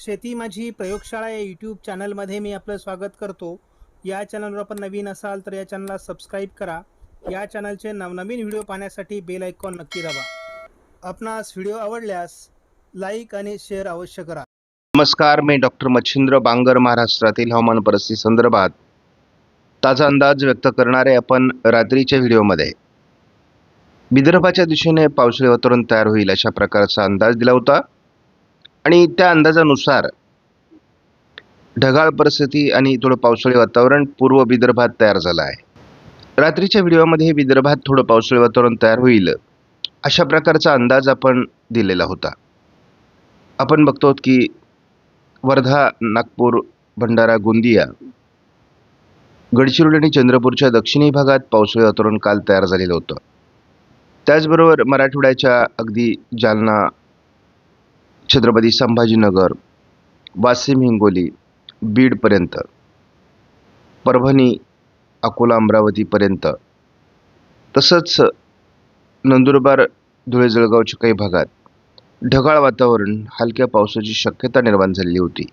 शेती माझी प्रयोगशाळा या यूट्यूब चॅनलमध्ये मी आपलं स्वागत करतो. या चॅनलवर आपण नवीन असाल तर या चॅनलला सबस्क्राईब करा. या चॅनलचे नवनवीन व्हिडिओ पाहण्यासाठी बेल आयकॉन नक्की दाबा. आपणास व्हिडिओ आवडल्यास लाईक आणि शेअर अवश्य करा. नमस्कार मी डॉक्टर मच्छिंद्र बांगर महाराष्ट्रातील हवामान परिस्थिती संदर्भात ताजा अंदाज व्यक्त करणारे आपण रात्रीच्या व्हिडिओमध्ये विदर्भाच्या दिशेने पावसाळी वातावरण तयार होईल अशा प्रकारचा अंदाज दिला होता. आणि त्या अंदाजानुसार ढगाळ परिस्थिती आणि थोडं पावसाळी वातावरण पूर्व विदर्भात तयार झालं आहे. रात्रीच्या व्हिडिओमध्ये विदर्भात थोडं पावसाळी वातावरण तयार होईल अशा प्रकारचा अंदाज आपण दिलेला होता. आपण बघतो की वर्धा नागपूर भंडारा गोंदिया गडचिरोली आणि चंद्रपूरच्या दक्षिणी भागात पावसाळी वातावरण काल तयार झालेलं होतं. त्याचबरोबर मराठवाड्याच्या अगदी जालना छत्रपती संभाजीनगर वाशिम हिंगोली बीडपर्यंत परभणी अकोला अमरावतीपर्यंत. तसंच नंदुरबार धुळे जळगावच्या काही भागात ढगाळ वातावरण हलक्या पावसाची शक्यता निर्माण झालेली होती.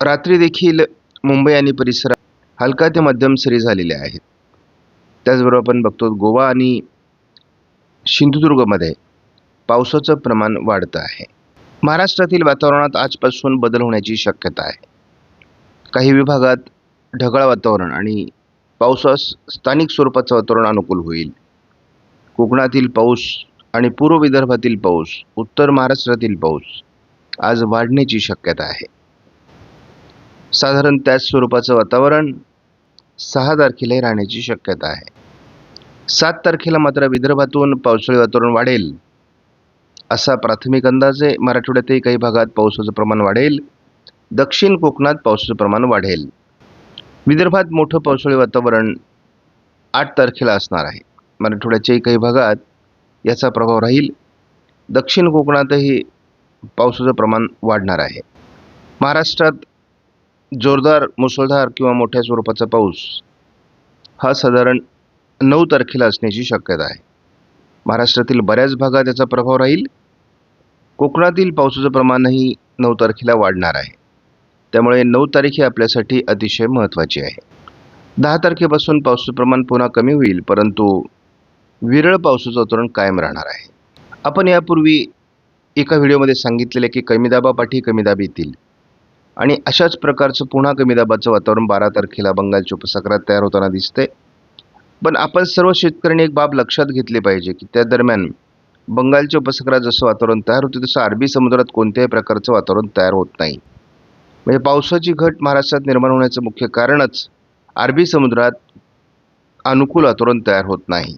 रात्री देखील मुंबई आणि परिसरात हलका ते मध्यम सरी झालेल्या आहेत. त्याचबरोबर आपण बघतो गोवा आणि सिंधुदुर्गमध्ये पावसाचं प्रमाण वाढतं आहे. महाराष्ट्रातील वातावरणात आजपासून बदल होण्याची शक्यता आहे. काही विभागात ढगाळ वातावरण आणि पावसास स्थानिक स्वरूपाचं वातावरण अनुकूल होईल. कोकणातील पाऊस आणि पूर्व विदर्भातील पाऊस उत्तर महाराष्ट्रातील पाऊस आज वाढण्याची शक्यता आहे. साधारण त्याच स्वरूपाचं वातावरण सहा तारखेलाही राहण्याची शक्यता आहे. सात तारखेला मात्र विदर्भातून पावसाळी वातावरण वाढेल. असा प्राथमिक अंदाज आहे मराठवाड्यातही काही भागात पावसाचं प्रमाण वाढेल. दक्षिण कोकणात पावसाचं प्रमाण वाढेल. विदर्भात मोठं पावसाळी वातावरण आठ तारखेला असणार आहे. मराठवाड्याच्याही काही भागात याचा प्रभाव राहील. दक्षिण कोकणातही पावसाचं प्रमाण वाढणार आहे. महाराष्ट्रात जोरदार मुसळधार किंवा मोठ्या स्वरूपाचा पाऊस हा साधारण नऊ तारखेला असण्याची शक्यता आहे. महाराष्ट्रातील बऱ्याच भागात याचा प्रभाव राहील. कोकणातील पावसाचं प्रमाणही नऊ तारखेला वाढणार आहे. त्यामुळे नऊ तारीख ही आपल्यासाठी अतिशय महत्त्वाची आहे. दहा तारखेपासून पावसाचं प्रमाण पुन्हा कमी होईल परंतु विरळ पावसाचं वातावरण कायम राहणार आहे. आपण यापूर्वी एका व्हिडिओमध्ये सांगितलेले की कमी दाबापाठी कमी दाब येतील. आणि अशाच प्रकारचं पुन्हा कमी दाबाचं वातावरण बारा तारखेला बंगालच्या उपसागरात तयार होताना दिसते पण आपण सर्व शेतकऱ्यांनी एक बाब लक्षात घेतली पाहिजे की त्या दरम्यान बंगालच्या उपसागरात जसं वातावरण तयार होतं तसं अरबी समुद्रात कोणत्याही प्रकारचं वातावरण तयार होत नाही. म्हणजे पावसाची घट महाराष्ट्रात निर्माण होण्याचं मुख्य कारणच अरबी समुद्रात अनुकूल वातावरण तयार होत नाही.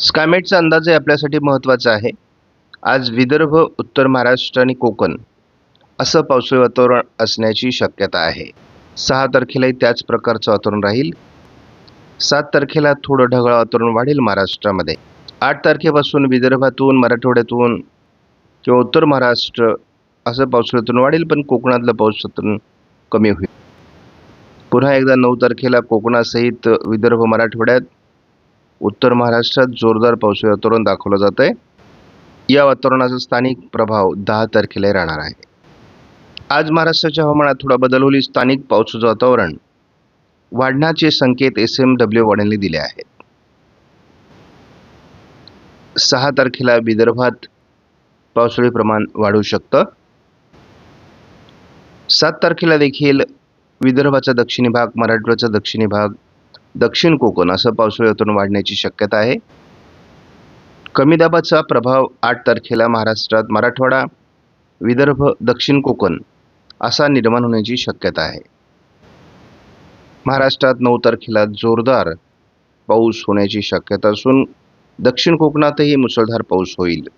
स्कायमेटचा अंदाजही आपल्यासाठी महत्त्वाचा आहे. आज विदर्भ उत्तर महाराष्ट्र आणि कोकण असं पावसाळी वातावरण असण्याची शक्यता आहे. सहा तारखेलाही त्याच प्रकारचं वातावरण राहील. सात तारखेला थोडं ढगाळ वातावरण वाढेल महाराष्ट्रामध्ये. आठ तारखेपासून विदर्भातून मराठवाड्यातून किंवा उत्तर महाराष्ट्र असं पावसाळ्यातून वाढेल पण कोकणातलं पावसातून कमी होईल. पुन्हा एकदा नऊ तारखेला कोकणासहित विदर्भ मराठवाड्यात उत्तर महाराष्ट्रात जोरदार पावसाळी वातावरण दाखवलं जात आहे या वातावरणाचा स्थानिक प्रभाव दहा तारखेला राहणार आहे. आज महाराष्ट्राच्या हवामानात थोडा बदल होईल. स्थानिक पावसाचं वातावरण वाढण्याचे संकेत एस एम डब्ल्यू वाढीने दिले आहेत. सहा तारखेला विदर्भात पावसाळी प्रमाण वाढू शकतं. सात तारखेला देखील विदर्भाचा दक्षिणी भाग मराठवाड्याचा दक्षिणी भाग दक्षिण कोकण असं पावसाळी वातावरण वाढण्याची शक्यता आहे. कमी दाबाचा प्रभाव आठ तारखेला महाराष्ट्रात मराठवाडा विदर्भ दक्षिण कोकण असा निर्माण होण्याची शक्यता आहे. महाराष्ट्रात नऊ तारखेला जोरदार पाऊस होण्याची शक्यता असून दक्षिण कोकणातही मुसळधार पाऊस होईल.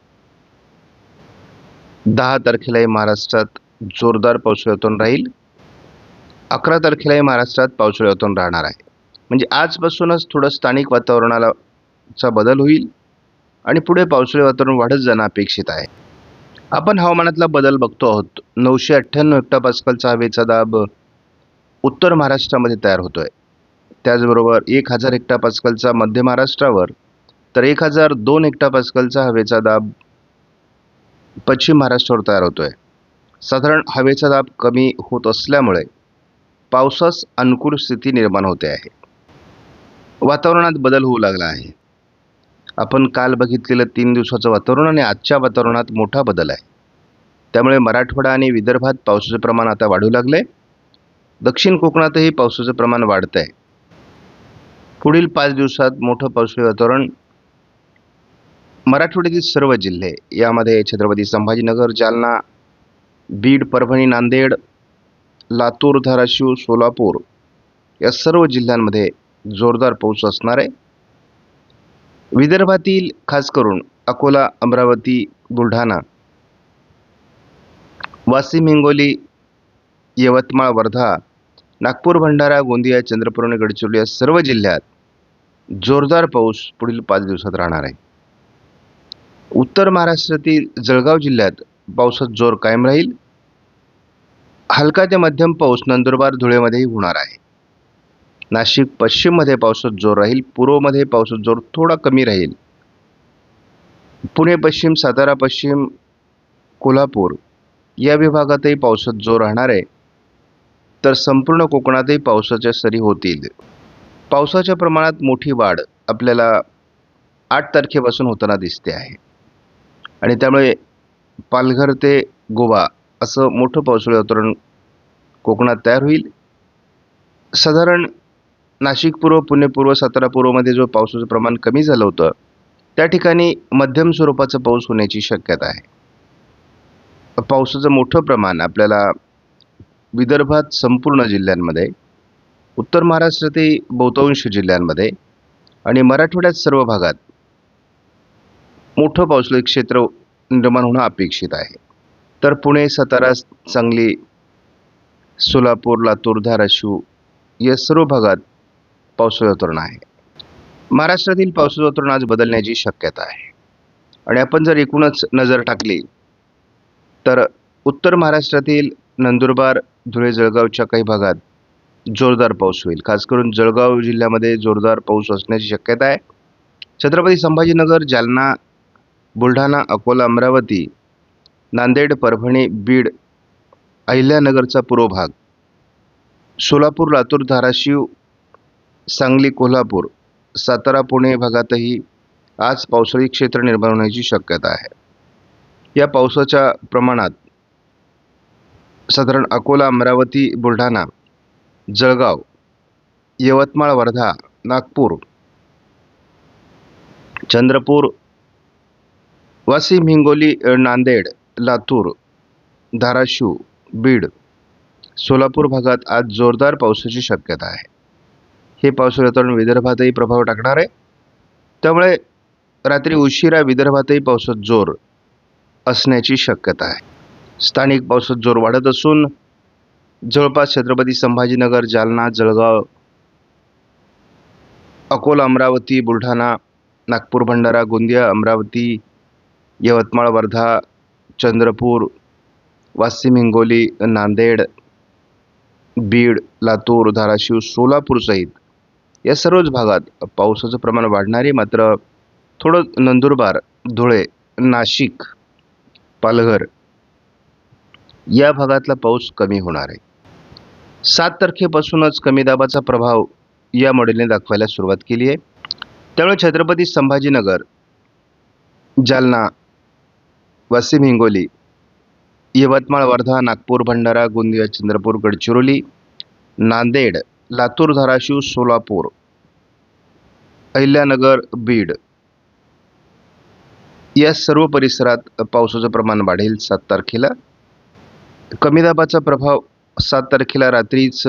दहा तारखेलाही महाराष्ट्रात जोरदार पावसाळ्यातून राहील. अकरा तारखेलाही महाराष्ट्रात पावसाळ्यातून राहणार आहे. म्हणजे आजपासूनच थोडं स्थानिक वातावरणाला चा बदल होईल आणि पुढे पावसाळी वातावरण वाढत जाणं अपेक्षित आहे. आपण हवामानातला बदल बघतो आहोत. नऊशे अठ्ठ्याण्णव हेक्टापास्कलचा हवेचा दाब उत्तर महाराष्ट्रामध्ये तयार होतो आहे त्याचबरोबर एक हजार हेक्टापास्कलचा मध्य महाराष्ट्रावर तर एक हजार दोन हेक्टापास्कलचा हवेचा दाब पश्चिम महाराष्ट्रावर तयार होतो आहे साधारण हवेचा दाब कमी होत असल्यामुळे पावसास अनुकूल स्थिती निर्माण होते आहे. वातावरणात बदल होऊ लागला आहे. आपण काल बघितलेलं तीन दिवसाचं वातावरण आणि आजच्या वातावरणात मोठा बदल आहे. त्यामुळे मराठवाडा आणि विदर्भात पावसाचं प्रमाण आता वाढू लागले. दक्षिण कोकणातही पावसाचं प्रमाण वाढतं आहे पुढील पाच दिवसात मोठं पावसाळी वातावरण मराठवाड्यातील सर्व जिल्हे यामध्ये छत्रपती संभाजीनगर जालना बीड परभणी नांदेड लातूर धाराशिव सोलापूर या सर्व जिल्ह्यांमध्ये जोरदार पाऊस असणार. आहे विदर्भातील खास करून अकोला अमरावती बुलढाणा वाशिम हिंगोली यवतमाळ वर्धा नागपूर भंडारा गोंदिया चंद्रपूर आणि गडचिरोली या सर्व जिल्ह्यात जोरदार पाऊस पुढील पाच दिवसात राहणार आहे. उत्तर महाराष्ट्रातील जळगाव जिल्ह्यात पावसात जोर कायम राहील. हलका ते मध्यम पाऊस नंदुरबार धुळेमध्येही होणार आहे. नाशिक पश्चिममध्ये पावसात जोर राहील. पूर्वमध्ये पावसात जोर थोडा कमी राहील. पुणे पश्चिम सातारा पश्चिम कोल्हापूर या विभागातही पावसात जोर राहणार आहे. तर संपूर्ण कोकणातही पावसाच्या सरी होतील. पावसाच्या प्रमाणात मोठी वाढ आपल्याला आठ तारखेपासून होताना दिसते आहे. आणि त्यामुळे पालघर ते गोवा असं मोठं पावसाळी वातावरण कोकणात तयार होईल. साधारण नाशिक पूर्व पुणे पूर्व सातारा पूर्वमध्ये जो पावसाचं प्रमाण कमी झालं होतं त्या ठिकाणी मध्यम स्वरूपाचा पाऊस होण्याची शक्यता आहे. पावसाचं मोठं प्रमाण आपल्याला विदर्भात संपूर्ण जिल्ह्यांमध्ये उत्तर महाराष्ट्रातील बहुतांश जिल्ह्यांमध्ये आणि मराठवाड्यात सर्व भागात मोठं पावसाळी क्षेत्र निर्माण होणं अपेक्षित आहे. तर पुणे सातारा सांगली सोलापूर लातूर धाराशिव या सर्व भागात पावसाळी वातावरण आहे. महाराष्ट्रातील पावसाचं वातावरण आज बदलण्याची शक्यता आहे. आणि आपण जर एकूणच नजर टाकली तर उत्तर महाराष्ट्रातील नंदुरबार धुळे जळगावच्या काही भागात जोरदार पाऊस होईल. खास करून जळगाव जिल्ह्यामध्ये जोरदार पाऊस असण्याची शक्यता आहे. छत्रपती संभाजीनगर जालना बुलढाणा अकोला अमरावती नांदेड परभणी बीड अहिल्यानगरचा पूर्व भाग सोलापूर लातूर धाराशिव सांगली कोल्हापूर सातारा पुणे भागातही आज पावसाळी क्षेत्र निर्माण होण्याची शक्यता आहे. या पावसाच्या प्रमाणात साधारण अकोला अमरावती बुलढाणा जळगाव यवतमाळ वर्धा नागपूर चंद्रपूर वाशिम हिंगोली नांदेड लातूर धाराशिव बीड सोलापूर भागात आज जोरदार पावसाची शक्यता आहे. हे पावसाळी वातावरण विदर्भातही प्रभाव टाकणार आहे. त्यामुळे रात्री उशिरा विदर्भातही पावसात जोर असण्याची शक्यता आहे. स्थानिक पावसात जोर वाढत असून जवळपास छत्रपती संभाजीनगर जालना जळगाव अकोला अमरावती बुलढाणा नागपूर भंडारा गोंदिया अमरावती यवतमाळ वर्धा चंद्रपूर वाशिम हिंगोली नांदेड बीड लातूर धाराशिव सोलापूरसहित या सर्वच भागात पावसाचं प्रमाण वाढणार आहे मात्र थोडं नंदुरबार धुळे नाशिक पालघर या भागातला पाऊस कमी होणार आहे. सात तारखेपासूनच कमी दाबाचा प्रभाव या मॉडेलने दाखवायला सुरुवात केली आहे. त्यामुळे छत्रपती संभाजीनगर जालना वाशिम हिंगोली यवतमाळ वर्धा नागपूर भंडारा गोंदिया चंद्रपूर गडचिरोली नांदेड लातूर धाराशिव सोलापूर अहिल्यानगर बीड. या सर्व परिसरात पावसाचं प्रमाण वाढेल सात तारखेला. कमी दाबाचा प्रभाव सात तारखेला रात्रीच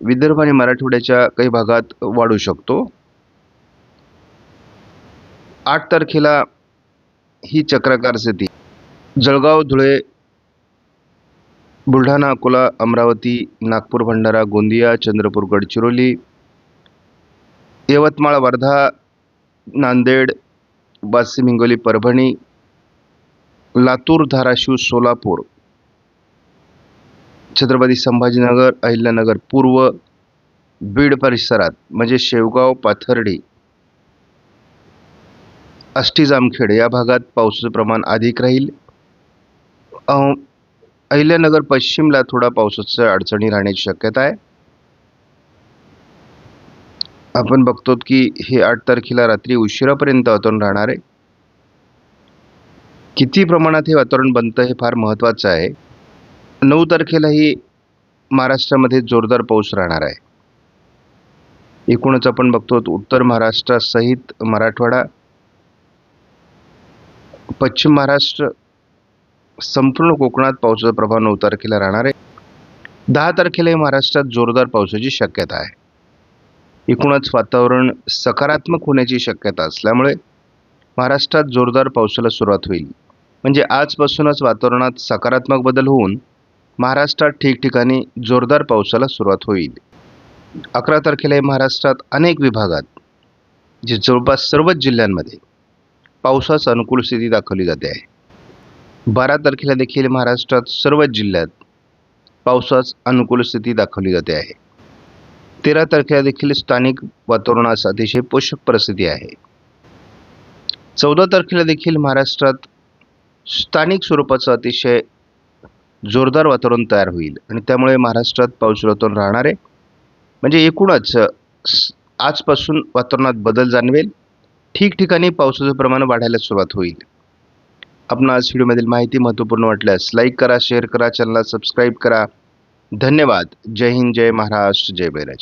विदर्भ आणि मराठवाड्याच्या काही भागात वाढू शकतो. आठ तारखेला ही चक्राकार स्थिती. जळगाव धुळे बुलढाणा अकोला अमरावती नागपूर भंडारा गोंदिया चंद्रपूर गडचिरोली यवतमाळ वर्धा नांदेड वाशिम हिंगोली परभणी लातूर धाराशिव सोलापूर छत्रपती संभाजीनगर अहिल्यानगर पूर्व बीड परिसरात म्हणजे शेवगाव पाथर्डी आष्टी जामखेड या भागात पावसाचं प्रमाण अधिक राहील. अहिल्यानगर पश्चिमला थोडा पावसाच्या अडचणी राहण्याची शक्यता आहे. आपण बघतो की हे आठ तारखेला रात्री उशिरापर्यंत वातावरण राहणार आहे. किती प्रमाणात हे वातावरण बनतं हे फार महत्त्वाचं आहे. नऊ तारखेलाही महाराष्ट्रामध्ये जोरदार पाऊस राहणार आहे. एकूणच आपण बघतो उत्तर महाराष्ट्रासहित मराठवाडा पश्चिम महाराष्ट्र संपूर्ण कोकणात पावसाचा प्रभाव नऊ तारखेला राहणार आहे. दहा तारखेलाही महाराष्ट्रात जोरदार पावसाची शक्यता आहे. एकूणच वातावरण सकारात्मक होण्याची शक्यता असल्यामुळे महाराष्ट्रात जोरदार पावसाला सुरुवात होईल. म्हणजे आजपासूनच वातावरणात सकारात्मक बदल होऊन महाराष्ट्रात ठिकठिकाणी जोरदार पावसाला सुरुवात होईल. अकरा तारखेलाही महाराष्ट्रात अनेक विभागात जे जवळपास सर्वच जिल्ह्यांमध्ये पावसास अनुकूल स्थिती दाखवली जाते आहे. बारा तारखेला देखील महाराष्ट्रात सर्वच जिल्ह्यात पावसास अनुकूल स्थिती दाखवली जाते आहे. तेरा तारखेला देखील स्थानिक वातावरणास अतिशय पोषक परिस्थिती आहे. चौदा तारखेला देखील महाराष्ट्रात स्थानिक स्वरूपाचं अतिशय जोरदार वातावरण तयार होईल आणि त्यामुळे महाराष्ट्रात पाऊस वातावरण राहणार आहे. म्हणजे एकूणच आजपासून वातावरणात बदल जाणवेल. ठिकठिकाणी पावसाचं प्रमाण वाढायला सुरुवात होईल. आपण आज व्हिडिओमधील माहिती महत्त्वपूर्ण वाटल्यास लाईक करा शेअर करा चॅनलला सबस्क्राईब करा. धन्यवाद. जय हिंद जय महाराष्ट्र जय बैराज.